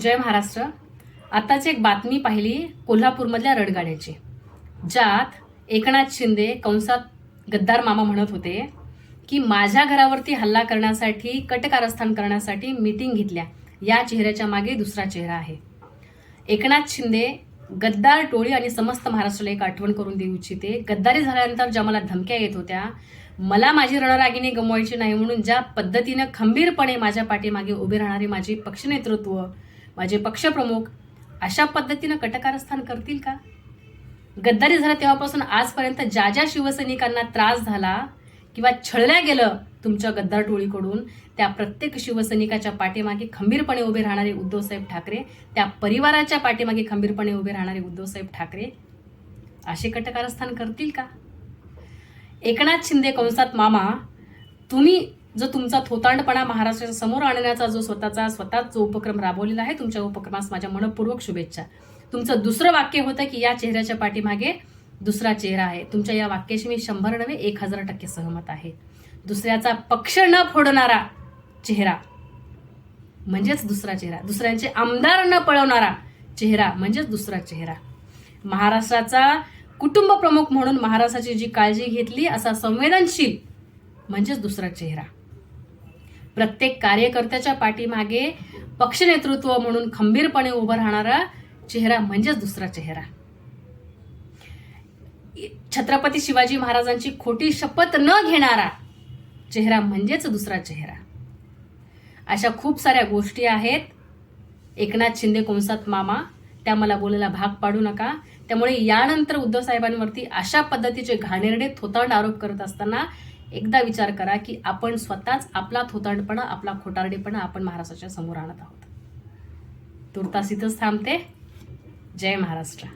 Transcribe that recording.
जय महाराष्ट्र. आताच एक बातमी पाहिली कोल्हापूरमधल्या रडगाड्याची. ज्यात एकनाथ शिंदे कंसात गद्दार मामा म्हणत होते की माझ्या घरावरती हल्ला करण्यासाठी कटकारस्थान करण्यासाठी मीटिंग घेतल्या. या चेहऱ्याच्या मागे दुसरा चेहरा आहे. एकनाथ शिंदे गद्दार टोळी आणि समस्त महाराष्ट्राला एक आठवण करून देऊ इच्छिते. गद्दारी झाल्यानंतर ज्या मला धमक्या येत होत्या मला माझी रणरागिणी गमवायची नाही म्हणून ज्या पद्धतीनं खंबीरपणे माझ्या पाठीमागे उभे राहणारे माझे पक्षनेतृत्व माझे पक्षप्रमुख अशा पद्धतीनं कटकारस्थान करतील का? गद्दारी झालं तेव्हापासून आजपर्यंत ज्या ज्या शिवसैनिकांना त्रास झाला किंवा छळल्या गेलं तुमच्या गद्दार टोळीकडून त्या प्रत्येक शिवसैनिकाच्या पाठीमागे खंबीरपणे उभे राहणारे उद्धवसाहेब ठाकरे त्या परिवाराच्या पाठीमागे खंबीरपणे उभे राहणारे उद्धवसाहेब ठाकरे असे कटकारस्थान करतील का? एकनाथ शिंदे कंसात मामा तुम्ही जो तुमचा थोतांडपणा महाराष्ट्राच्या समोर आणण्याचा जो स्वतःचा स्वतःच जो उपक्रम राबवलेला आहे तुमच्या उपक्रमास माझ्या मनपूर्वक शुभेच्छा. तुमचं दुसरं वाक्य होतं की या चेहऱ्याच्या पाठीमागे दुसरा चेहरा आहे. तुमच्या या वाक्याशी मी शंभर नव्हे एक हजार टक्के सहमत आहे. दुसऱ्याचा पक्ष न फोडणारा चेहरा म्हणजेच दुसरा चेहरा. दुसऱ्यांचे आमदार न पळवणारा चेहरा म्हणजेच दुसरा चेहरा. महाराष्ट्राचा कुटुंब प्रमुख म्हणून महाराष्ट्राची जी काळजी घेतली असा संवेदनशील म्हणजेच दुसरा चेहरा. प्रत्येक कार्यकर्त्याच्या पाठीमागे पक्षनेतृत्व म्हणून खंबीरपणे उभं राहणारा चेहरा म्हणजेच दुसरा चेहरा. छत्रपती शिवाजी महाराजांची खोटी शपथ न घेणारा चेहरा म्हणजेच दुसरा चेहरा. अशा खूप साऱ्या गोष्टी आहेत. एकनाथ शिंदे कोणसात मामा? त्या मला बोलायला भाग पाडू नका. त्यामुळे यानंतर उद्धव साहेबांवरती अशा पद्धतीचे घाणेरडे थोतांड आरोप करत असताना एकदा विचार करा की आपण स्वतःच आपला थोतांडपणा आपला खोटारडेपणा आपण महाराष्ट्राच्या समोर आणत आहोत. तुर्तास इथंच थांबते. जय महाराष्ट्र.